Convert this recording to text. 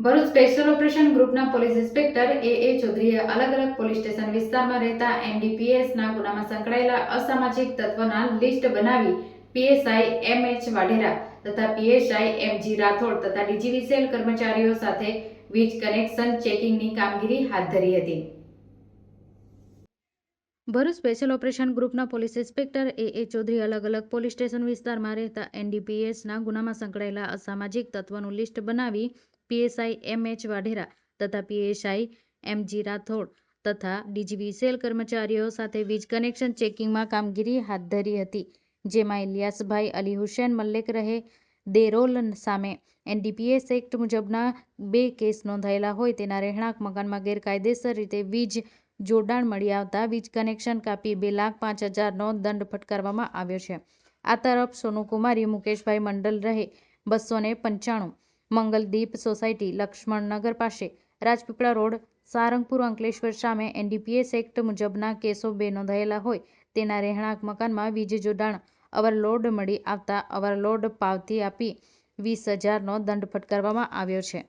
Bharuch special operation ગ્રુપના police inspector A A ચૌધરીએ અલગ અલગ પોલીસ સ્ટેશન વિસ્તારમાં રહેતા એનડીપીએસના ગુનામાં સંકળાયેલા અસામાજિક તત્વોના લિસ્ટ બનાવી પીએસઆઈ એમ એચ વાઢેરા તથા પીએસઆઈ એમ જી રાઠોડ તથા ડીજીવીસીએલ કર્મચારીઓ સાથે વીજ કનેક્શન ચેકિંગની કામગીરી હાથ ધરી હતી. ભરૂચ સ્પેશિયલ ઓપરેશન ગ્રુપના police inspector A A Chaudhary અલગ અલગ પોલીસ સ્ટેશન વિસ્તારમાં રહેતા એનડીપીએસના ગુનામાં સંકળાયેલા અસામાજિક તત્વોનું લિસ્ટ બનાવી પીએસઆઈ એમ એચ વાઢેરા તથા પીએસઆઈ એમ જી રાઠોડ તથા ડીજીવીસીએલ કર્મચારીઓ સાથે વીજ કનેક્શન ચેકિંગમાં કામગીરી હાથ ધરી હતી, જેમાં ઇલિયાસભાઈ અલી હુસેન મલ્લેક રહે, દેરોલ સામે એનડીપીએસ એક્ટ મુજબના બે કેસ નોંધાયેલા હોય તેના રહેણાંક મકાનમાં ગેરકાયદેસર રીતે વીજ જોડાણ મળી આવતા વીજ કનેક્શન કાપી બે લાખ પાંચ હજારનો દંડ ફટકારવામાં આવ્યો છે. આ તરફ સોનુકુમારી મુકેશભાઈ મંડલ રહે બસો પંચાણું મંગલદીપ સોસાયટી લક્ષ્મણનગર પાસે. રાજપીપળા રોડ, સારંગપુર, અંકલેશ્વર સામે એનડીપીએસ એક્ટ મુજબના કેસો બે નોંધાયેલા હોય તેના રહેણાંક મકાનમાં વીજ જોડાણ અવરલોડ મળી આવતા અવરલોડ પાવતી આપી વીસ હજારનો દંડ ફટકારવામાં આવ્યો છે.